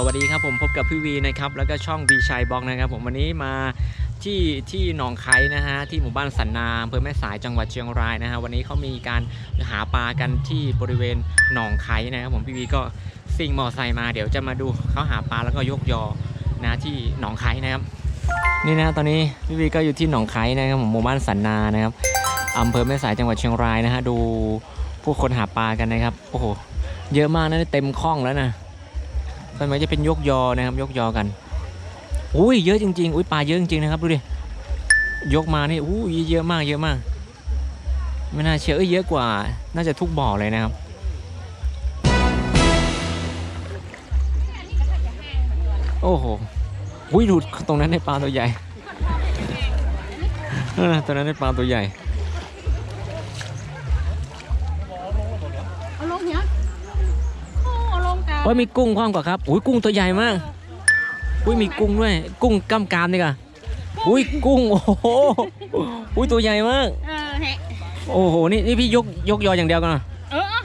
สวัสดีครับผมพบกับพี่วีนะครับแล้วก็ช่องบีชัยบล็อกนะครับผมวันนี้มาที่ที่หนองไคนะฮะที่หมู่บ้านสันนาอำเภอแม่สายจังหวัดเชียงรายนะฮะวันนี้เขามีการหาปลากันที่บริเวณหนองไคนะครับผมพี่วีก็ซิ่งมอไซค์มาเดี๋ยวจะมาดูเขาหาปลาแล้วก็ยกยอนะที่หนองไคนะครับนี่นะตอนนี้พี่วีก็อยู่ที่หนองไคนะครับผมหมู่บ้านสันนานะครับอำเภอแม่สายจังหวัดเชียงรายนะฮะดูผู้คนหาปลากันนะครับโอ้โหเยอะมากนะเต็มคลองแล้วนะ ส่วนใหญ่จะเป็นยกยอนะครับยกยอกันอุ้ยเยอะจริงๆอุ้ยปลาเยอะจริงๆนะครับดูดิยกมานี่อุ้ยเยอะมากเยอะมาก ไม่น่าเชื่อเอ้ยเยอะกว่า น่าจะทุกบ่อเลยนะครับโอ้โหอุ้ยดูตรงนั้นได้ปลาตัวใหญ่ตรงนั้นได้ปลาตัวใหญ่ เอาลงกลางโอ้ยมีกุ้งคว้างกว่าครับอุ้ยกุ้งตัวใหญ่มากอุ้ยมีกุ้งด้วย กุ้งกล้ามกรามนี่ก่ะอุ้ยกุ้งโอ้โหอุ้ยตัวใหญ่มาก เออแฮะโอ้โหนี่นี่พี่ยกยกยออย่างเดียวกันเหรอเออเอา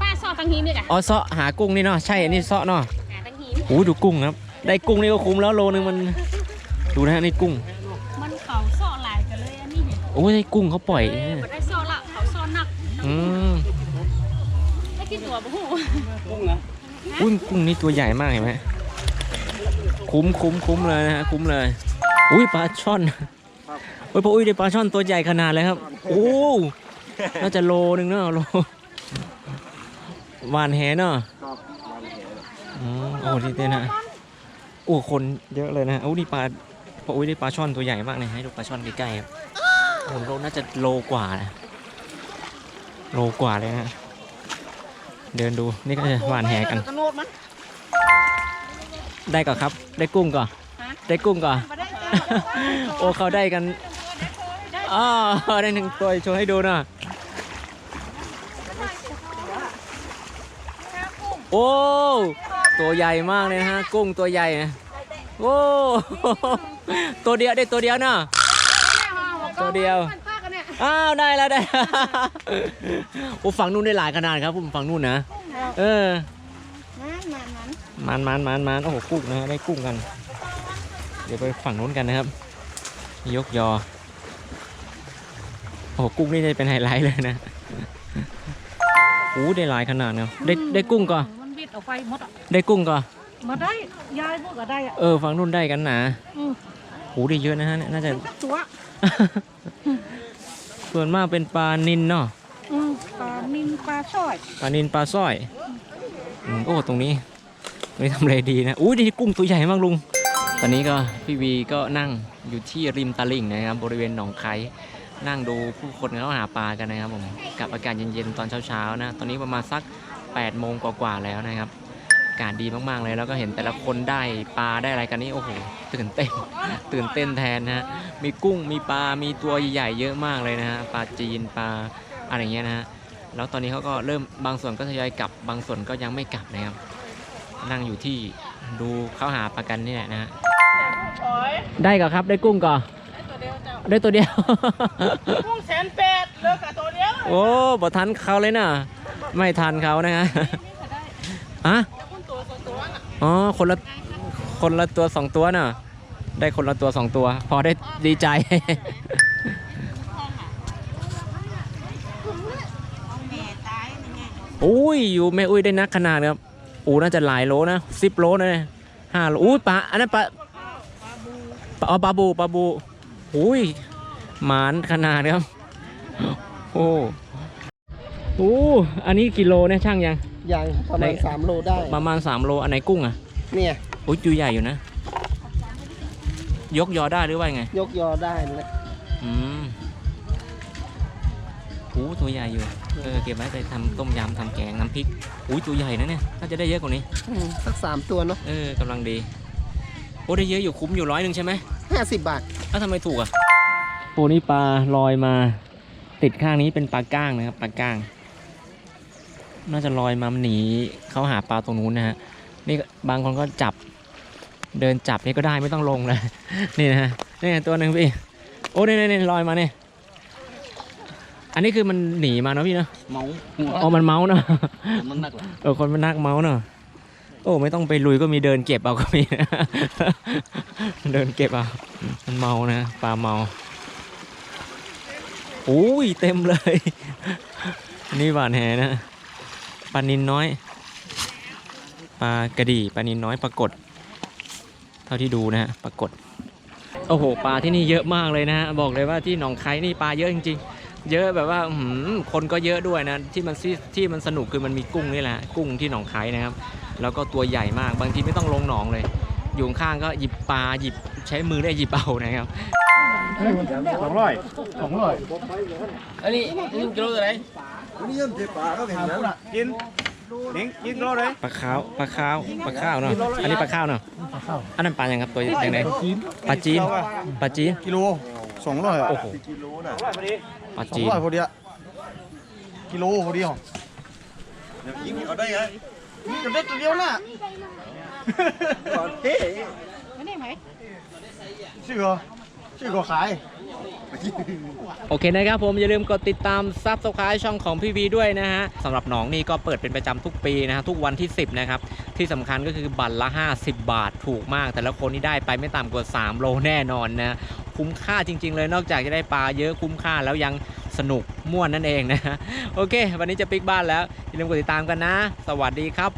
ป้าซอตังหินด้วยกันอ๋อเซาะหากุ้งนี่เนาะใช่นี่เซาะเนาะหาตังหินอุ้ยดูกุ้งครับ ได้กุ้งนี่ก็คุ้มแล้วโลนึงมันดูนะฮะนี่กุ้ง มันเขาซอหลายกันเลยอันนี้เห็นโอ้ยได้กุ้งเขาปล่อยเออบ่ได้ซอละเขาซอหนักอืมได้กินตัวบ่ฮู้อุ้ ยกุ้งนี่ตัวใหญ่มากเห็นไหมคุ้มคุ้มคุ้มเลยนะฮะคุ้มเลย อุ้ยปลาช่อนโอ้ยพออุ้ยได้ปลาช่อนตัวใหญ่ขนาดเลยครับ โอ้น่าจะโลนึงเนาะโลหวานแหเนาะอืมโอ้ดีเต้นฮะโอ้คนเยอะเลยนะโอ้นี่ปลาพออุ้ยได้ปลาช่อนตัวใหญ่มากเลยให้ดูปลาช่อนใกล้ๆครับโอ้โลน่าจะโลกว่านะโลกว่าเลยนะ เดินดูนี่ก็จะหวานแหกันกระโนดมัน ได้ก่อนครับ ได้กุ้งก่อนฮะได้กุ้งก่อนบ่ได้โอ้เขาได้กันอ๋อได้หนึ่งตัวโชว์ให้ดูหน่อยโอ้ตัวใหญ่มากเลยนะฮะ กุ้งตัวใหญ่นะโอ้ตัวเดียวได้ตัวเดียวเนาะตัวเดียว อ้าวได้แล้วได้โอ้ฝั่งนู้นได้หลายขนาดครับผมฝั่งนู้นนะ เออนั่นนั่นนั่นมันมันมันมันโอ้โหกุ้งนะฮะได้กุ้งกัน เดี๋ยวไปฝั่งนู้นกันนะครับ ยกยอ โอ้โหกุ้งนี่ได้เป็นไฮไลท์เลยนะโอ้ได้หลายขนาดเนาะได้ได้กุ้งก่อนมันบิดออกไปหมดอะได้กุ้งก่อนมาได้ยายพวกก็ได้อะเออฝั่งนู้นได้กันหนาอือโอ้ได้เยอะนะฮะเนี่ยน่าจะตัว ส่วนมากเป็นปลานินเนาะอือปลานินปลาช่อยปลานินปลาสร้อยอืมโอ้ตรงนี้ตรงนี้ทำอะไรดีนะอุ้ยนี่กุ้งตัวใหญ่มากลุง ตอนนี้ก็พี่วีก็นั่งอยู่ที่ริมตลิ่งนะครับบริเวณหนองไคนั่งดูผู้คนเขาหาปลากันนะครับผมกับอากาศเย็นๆตอนเช้าๆนะ ตอนนี้ประมาณสัก8โมงกว่าๆแล้วนะครับอากาศดีมากๆเลย แล้วก็เห็นแต่ละคนได้ปลาได้อะไรกันนี่โอ้โหตื่นเต้นตื่นเต้นแทนนะฮะมีกุ้งมีปลา มีตัวใหญ่ๆเยอะมากเลยนะฮะปลาจีนปลาอะไรอย่างเงี้ยนะฮะแล้วตอนนี้เขาก็เริ่มบางส่วนก็ทยอยกลับบางส่วนก็ยังไม่กลับนะครับนั่งอยู่ที่ดูเขาหาปลากันนี่แหละนะฮะได้ก่อนครับได้กุ้งก่อนตัวเดียวเจ้าได้ตัวเดียว กุ้งแสนแปดเลิกกับตัวเดียว โอ้บ่ทันเขาเลยนะไม่ทันเขานะฮะอะ อ๋อ คนละคนละตัวสองตัวน่ะ ได้คนละตัวสองตัว พอได้ดีใจ อุ้ย อยู่แม่อุ้ยได้นักขนาดครับอูน่าจะหลายโลนะสิบโลนะเนี่ยห้าโลอุ้ยปลาอันนั้นปลาปลาปลาบูปลาบูอุ้ยหมานขนาดครับ โอ้โอ้อันนี้กิโลเนี่ยช่างยัง ยังประมาณในสามโลได้ประมาณสามโลอันไหนกุ้งอะ เนี่ยอุ้ยตัวใหญ่อยู่นะ ยกยอได้หรือว่าไง ยกยอได้เลยอืมโอ้ตัวใหญ่อยู่ เออเก็บไว้ไปทำต้มยำทำแกงน้ำพริกอุ้ยตัวใหญ่นะเนี่ยน่าจะได้เยอะกว่านี้อืมสักสามตัวเนาะเออกำลังดีโอ้ได้เยอะอยู่คุ้มอยู่ร้อยหนึ่งใช่ไหมห้าสิบบาทแล้วทำไมถูกอะปูนี่ปลาลอยมา ติดข้างนี้เป็นปลาก้างนะครับปลาก้าง น่าจะลอยมามันหนีเขาหาปลาตรงนู้นนะฮะนี่ก็บางคนก็จับเดินจับนี่ก็ได้ไม่ต้องลงเลยนี่นะฮะนี่ตัวหนึ่งพี่โอ้นี่นี่ลอยมาเนี่ยอันนี้คือมันหนีมาเนาะพี่เนาะเมาอ๋อมันเมาส์เนาะมันหนักเหรอเออคนมันนักเมาส์เนาะโอ้ไม่ต้องไปลุยก็มีเดินเก็บเอาก็มีนะเดินเก็บเอามันเมานะปลาเมาโอ้ยเต็มเลย นี่หวานแหนะ ปลานินน้อยปลากระดี่ปลานินน้อยปรากฏ เท่าที่ดูนะฮะปรากฏโอ้โหปลาที่นี่เยอะมากเลยนะฮะบอกเลยว่าที่หนองคายนี่ปลาเยอะจริง ๆ เยอะแบบว่าอื้อหือคนก็เยอะด้วยนะที่มันที่ที่มันสนุกคือมันมีกุ้งนี่แหละกุ้งที่หนองคายนะครับ แล้วก็ตัวใหญ่มากบางทีไม่ต้องลงหนองเลย อยู่ข้างๆก็หยิบปลาหยิบใช้มือได้หยิบเอานะครับสองร้อยสองร้อยอันนี้นี่กิโลเท่าไหร่ กินนิ้งกินโลเลยปลาขาวปลาขาวปลาข้าวเนาะอันนี้ปลาข้าวเนาะอันนั้นปลาอย่างครับตัวอย่างไหนปลาจีนปลาจีนกิโลสองร้อยโอ้โหปลาสองจีนร้อยพอดีอะกิโลพอดีหรอยิงเอาได้ไงยิงเอาได้ตัวเดียวน่ะเฮ้ไม่ได้ไหมชื่อเหรอชื่อก็ขาย โอเคนะครับผมอย่าลืมกดติดตามซับสไคร b e ช่องของพี่วีด้วยนะฮะสำหรับหนองนี่ก็เปิดเป็นประจำทุกปีนะฮะทุกวันที่ 10 นะครับ ที่สำคัญก็คือบัตรละ 50 บาทถูกมาก แต่ละคนนี่ได้ไปไม่ต่ำกว่า 3 โลแน่นอนนะคุ้มค่าจริง ๆ เลยนอกจากจะได้ปลาเยอะคุ้มค่าแล้วยังสนุกม่วนนั่นเองนะฮะโอเค วันนี้จะปิกบ้านแล้วอย่าลืมกดติดตามกันนะ สวัสดีครับ